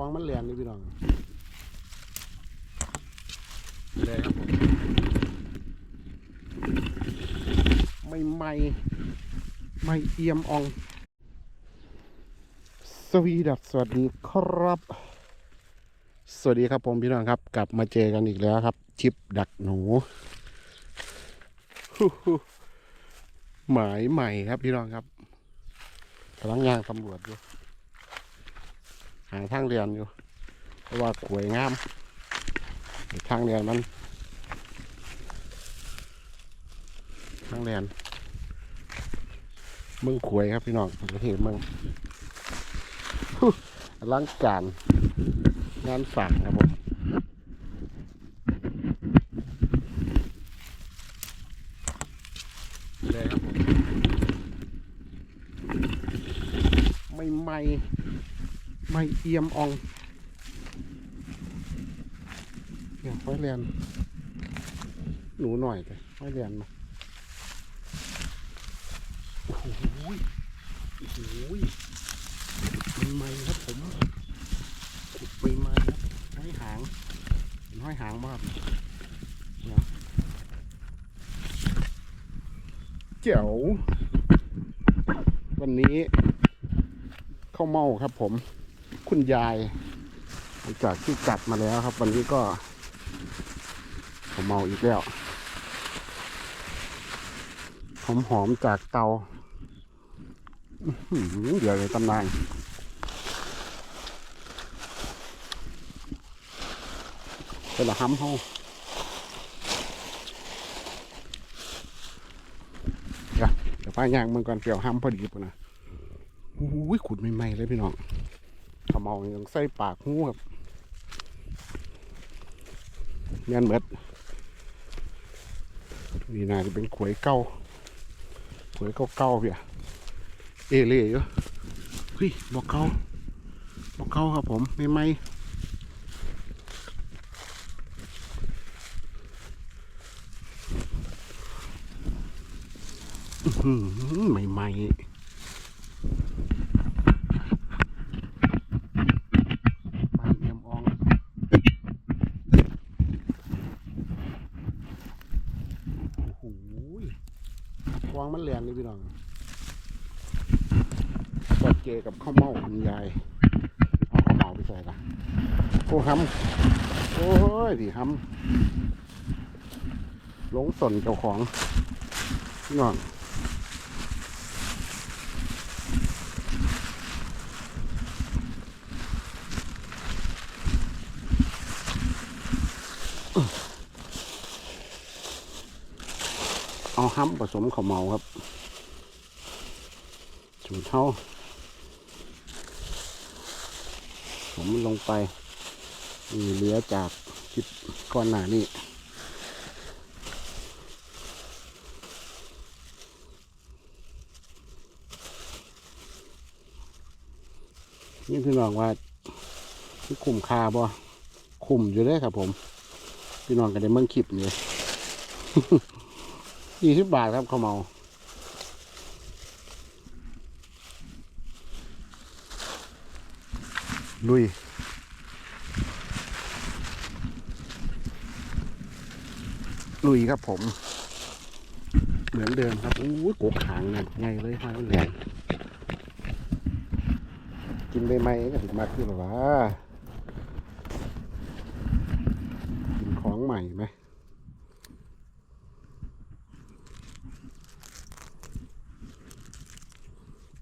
วางมันแหลนนี่พี่น้องเลยครับผมไม่ไม่ไม่เอี่ยมออง สวีดัสสวัสดีครับ สวัสดีครับผมพี่น้องครับ กลับมาเจอกันอีกแล้วครับชิปดักหนูฮู้ฮู้หมายใหม่ครับพี่น้องครับกำลังย่างตำรวจอยู่ หาทางเรียนอยู่ เพราะว่าขวยงาม ทางเรียนมัน ทางเรียนเมืองขวยครับพี่น้องประเทศเมืองอลังการงานสั่งครับผมเลยครับผม ไม่ไม่ ไม่เอี่ยมอองอย่างไฟเรียนหนูหน่อยเลยไฟเรียนมาโอ้โหโอ้โหใหม่ๆครับผมขุดใหม่ๆครับห้อยหางเห็นห้อยหางมากเนี่ยเจ๋ววันนี้ข้าวเมาครับผม คุณยายหลังจากที่จัดมาแล้วครับ วันนี้ก็ข้าวเมาอีกแล้วหอมๆจากเตาอื้อหือเดี๋ยวเลยตำนานเป็นละห้ำห้องเดี๋ยวป้าย่างมันก่อนเปลี่ยวห้ำพอดีปุ่นนะโอ้ยขุดใหม่ๆเลยพี่น้อง ขมเอายังใส่ปากหูครับเมียนเมดนี่น่าจะเป็นขวยเก้าขวยเก้าๆเพี่ยเอเล่อยู่เฮ้ยบอกเก้าบอกเก้าครับผมไม่ไหมอื้อหือใหม่ใหม่ใบเอี่ยมอองโอ้โหวางมันแหลนเลยพี่น้อง กับข้าวเม่าคุณยายเอาข้าวเม่าไปใส่ละโอ้ห้ำโอ้ยดิห้ำหลงสนเจ้าของพี่น้องเอาห้ำผสมข้าวเมาครับสูตรเท่าผ มลงไปมีเหลือจากคลิปก้อนหนานี่นี่พี่น้องว่าที่คุ้มคาบ่คุ้มอยู่เลยครับผม พี่น้องก็ได้เมื่งคลิปนี่ยี่สิบบาทครับเขาเมา ลุยลุยครับผม เหมือนเดิมครับอู้ยกกหางนั่นไงเลยห้อยมันแหลงกินได้ไหมก็ถึงมาขึ้นหรอวะกินของใหม่ไหม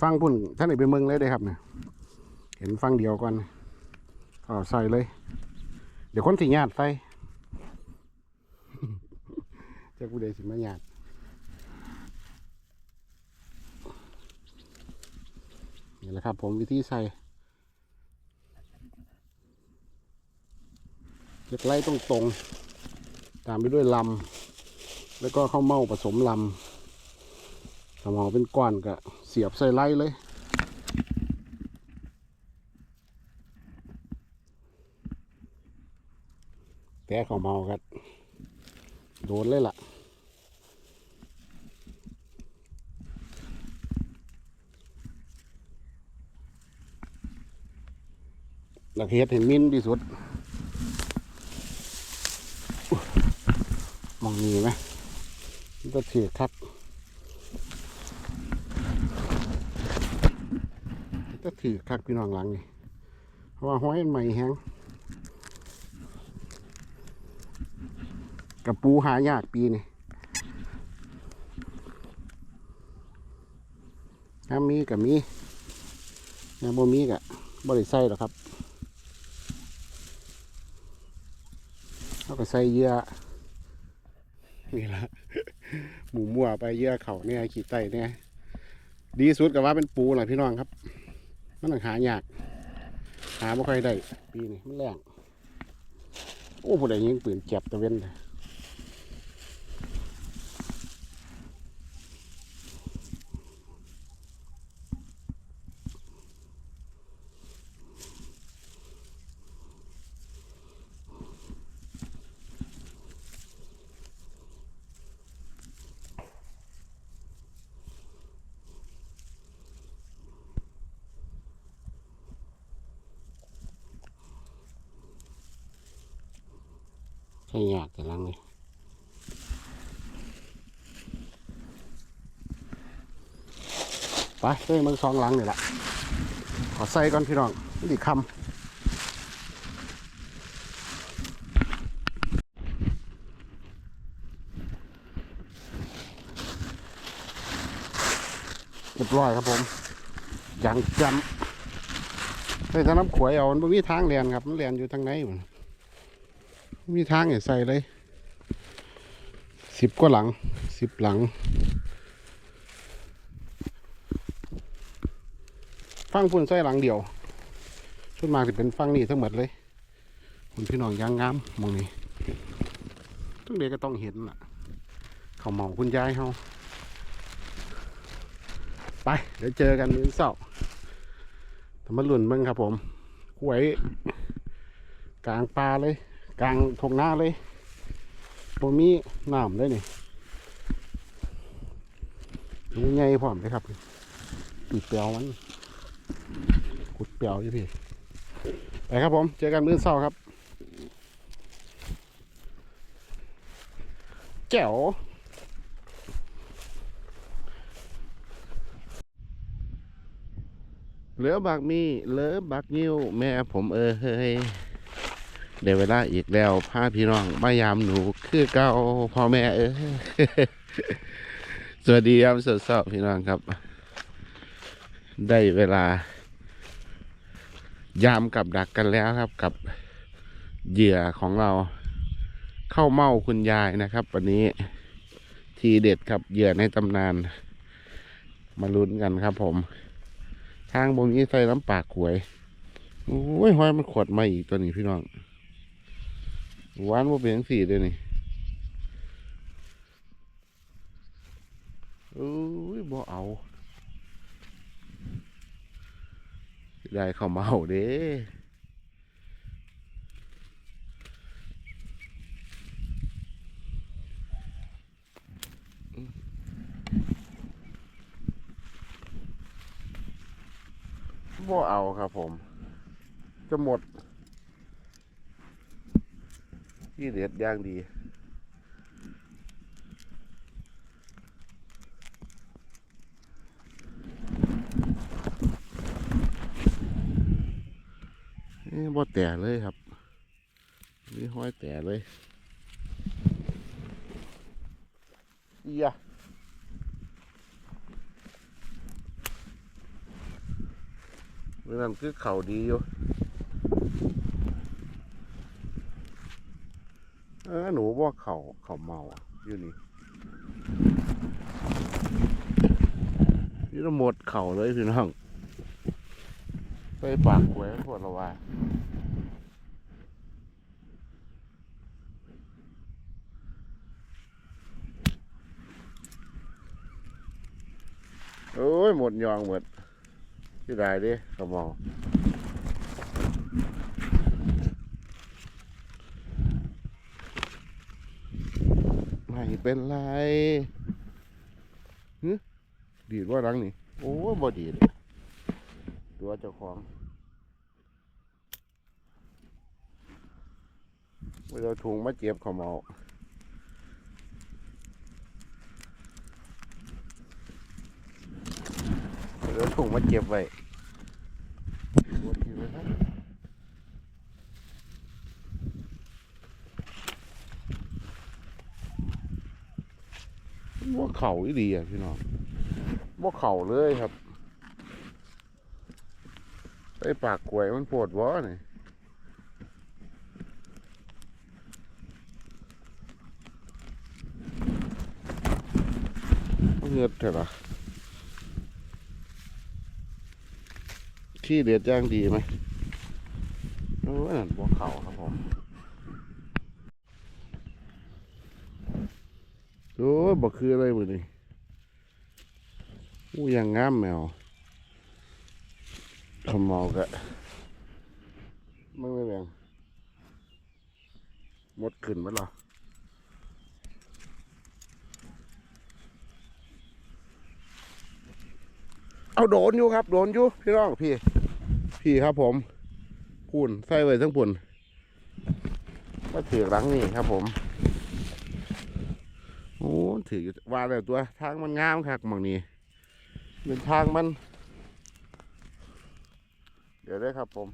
ฟังพุ่นท่านไหนไปเมืองเลยได้ครับเนี่ย เห็นฟังเดียวก่อนเอาใส่เลย เดี๋ยวคนสิญาติใส่จะกูเดสิมาญาตินี่แหละครับ ผมวิธีใส่เล็กไล่ตรงตรงตามไปด้วยลำ แล้วก็ข้าวเม่าผสมลำสมองเป็นก้อนก็เสียบใส่ไล่เลย แต่เขาเมากันโดนเลยล่ะนลักเฮ็ดเห็นมินที่สุดมองมีไหมมันก็ถือคักก็ถือคักพี่น้องหลังนี่เพราะว่าห้อยมันใหม่แฮง กับปูหายากปีนี่ถ้ามีกับมีถ้าบ่มีกับ่ได้ใส่หรอกครับเขาก็ใส่เยื่อนี่ละหมูมั่วไปเยื่อเขาเนี่ยขีดไตเนี่ยดีสุดกับว่าเป็นปูแหละพี่น้องครับ มันต้องหายาก หาไม่ค่อยได้ ปีนี้มันแรงโอ้ผู้ใดยิงปืนเจ็บตะเว้นเลย ใช่ยากแต่ลังเลยไปเฮ้ยมึงซองหลังนี่แหละขอใส่ก่อนพี่น้องนี่ดิคำเรียบร้อยครับผมอยังจำเฮ้ยถ้าน้ำขวยเอามันบ่มีทางเรียนครับ มันเรียนอยู่ทางไหนมัน มีทางให้ใส่เลยสิบกว่าหลังสิบหลัง ฟังพุ่นใส่หลังเดียวชุดมากจะเป็นฟังนี่ทั้งหมดเลย คุณพี่น้องยางงามมองนี่ทุกเด็กก็ต้องเห็นล่ะ เขาเมาคุณยายเฮาไป เดี๋ยวเจอกันมื้อเสาร์ทำมาลุ่นเบิ่งครับผมหวยกลางปลาเลย กลางทงหน้าเลยบ่มีน้ำเลยนี่ดูไงพร้อมเลยครับปีเปียวมันขุดเปียวอยู่พี่ ไปครับผม เจอกันมื้อเช้าครับ แจ๋วเหลือบักมีเหลือบักนิ้วแม่ผมเออเฮ้ย เดี๋ยวเวลาอีกแล้วพาพี่น้องมายามหนูคือเก่าพ่อแม่เออสวัสดียามสดๆพี่น้องครับ ได้เวลา ยามกับดักกันแล้วครับกับเหยื่อของเราเข้าเมาคุณยายนะครับ วันนี้ทีเด็ดครับเหยื่อในตำนาน มาลุ้นกันครับผม ทางบงนี้ใส่น้ำปากหวยโอ้ยหอยมันขวดมาอีกตัวนี้พี่น้อง หวานว่าเป็นสีเลยนี่เอ้ยบ่เอาได้เข้ามาเอาเด้บ่เอาครับผม จะหมด ที่เด็ดย่างดีนี่บ่แต่เลยครับนี่ห้อยแต่เลยอียะเมื่อนั้นคือเข่าดีอยู่ เออหนู ว่าเขาเขาเมาอะอยู่นี่นี่เราหมดเข่าเลยพี่น้อง ไปปากหวยปวดละว่าโอ้ยหมดยองหมดที่ได้ดิเขาเมา เป็นไรฮดีดว่ารังนี่ โอ้บอดีดตัวเจ้าของเราถุงมาเจ็บขมอาเราถุงมาเจ็บไว้ เข่าอีดีอะพี่น้องว่เข่าเลยครับไอ้ปากกล้วยมันปวดวะนี่มันเงือดเถอะล่ะขี้เด็ดย่างดีไหมโอ้ยนั่นบัวเข่าครับผม โอ้ยบ่คืออะไรมือนี่อู้ยังงามแมวขมเมากะมึงไม่แบ่งหมดขึ้นมั้ยหรอเอาโดนอยู่ครับ โดนอยู่พี่น้องพี่ พี่ครับผมปุ่นใส่ไว้ทั้งปุ่นมาถือหลังนี่ครับผม ถือว่าแล้วตัวทางมันงามครับหมองนี้เป็นทางมัน เดี๋ยวได้ครับผม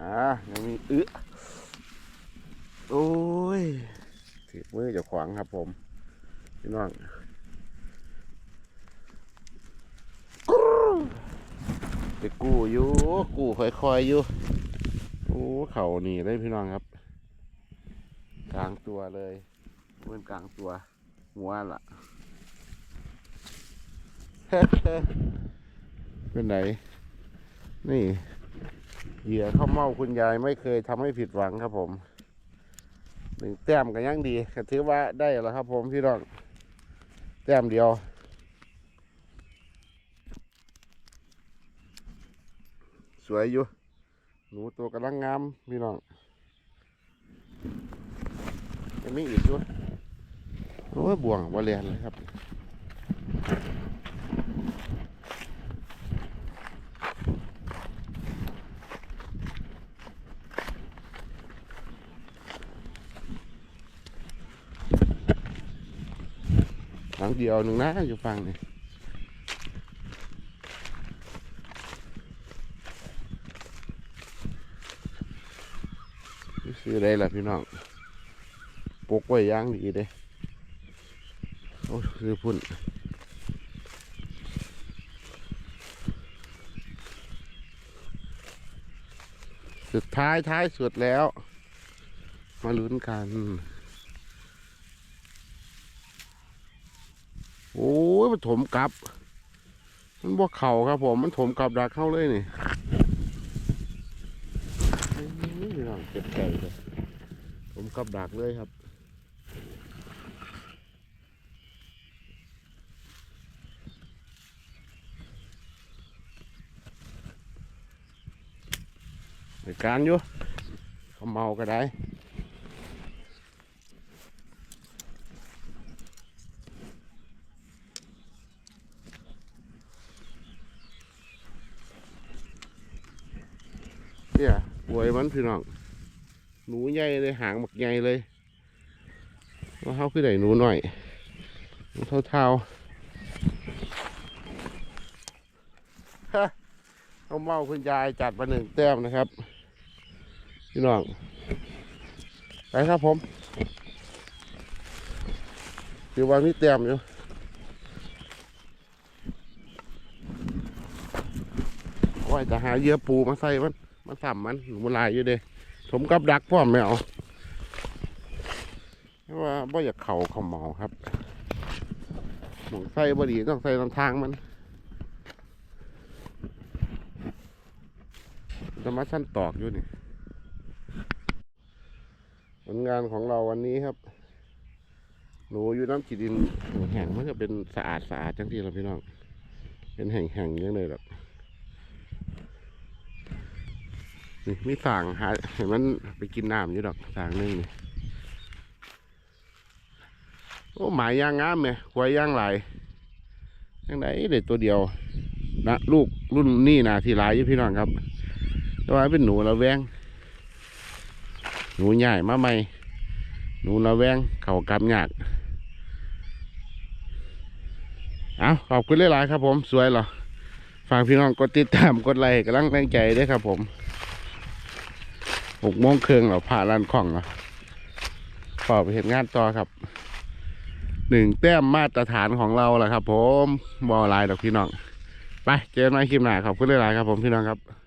อ่ายังมีอึโอ้ยถือมือจะขวางครับผมพี่น้องกรู๊ไปกู้อยู่กู้ค่อยๆอยู่โอ้เขานี่เลยพี่น้องครับกลางตัวเลย มือนกลางตัว หัวล่ะ เป็นไหน นี่ เหยื่อข้าวเม่าคุณยายไม่เคยทำให้ผิดหวังครับผม หนึ่งแต้มกันยังดีก็ถือว่าได้แล้วครับผมพี่น้อง แต้มเดียวสวยอยู่ หนูตัวกำลังงามพี่น้องยังมีอีกด้วย โอ้ยบ่วงบอลเลียนเลยครับหลังเดียวหนึ่งนะอยู่ฟังนี่ซื้อได้ละพี่น้องปกไว้อยางดีเด้ โอ้ยซื้อพุ่นสุดท้ายท้ายสุดแล้ว มาลุ้นกัน โอ้ยมันถมกลับ มันบ่เข่าครับผม มันถมกลับดักเข้าเลยนี่นี่น้องเก็บไก่เลยถมกลับดักเลยครับ ในการอยู่เขาเมาก็ได้เนี่ยป่วยมันพี่น้องห ข้าวเมาคุณยายจัดมาหนึ่งแต้มนะครับ พี่น้อง ไปครับผมคือว่ามีแต้มอยู่ว่าจะหาเหยื่อปูมาใส่มันมันสัมมันหนูมันลายอยู่เด้ผมกับดักพ่อมไม่เอาเพราะว่าบ่อยากเข่าเขาเมาครับหมองใส่บ่ดีต้องใส่ทางทางมัน จะมชั้นตอกอยู่นี่ ผลงานของเราวันนี้ครับ หนูอยู่น้ำจีดินแห้งมันก็เป็นสะอาดสะอาดจังที่เราพี่น้อง เป็นแห่งๆอยังเลยหรอกนี่มีสั่งหาเห็นมันไปกินน้ำอยู่ดอกสั่งนึงนี่โอ้หมายย่างงามไหมควายย่างหลายยังไงเด็ดตัวเดียวนะลูกรุ่นนี่นะที่หลายอยู่พี่น้องครับ แต่ว่าเป็นหนูระแวง หนูใหญ่มาใหม่ หนูระแวงเขากำหยากเอาขอบคุณหลายๆครับผม สวยเหรอ ฝากพี่น้องกดติดตามกดไลค์กำลังแรงใจด้วยครับผมหกโมงครึ่งเหรอผ่าลานของเหรอขอไปเห็นงานต่อครับ หนึ่งแต้มมาตรฐานของเราแหละครับ ผมบอลายดอกพี่น้อง ไปเจอกันใหม่คลิปหน้าขอบคุณหลายๆครับผมพี่น้องครับ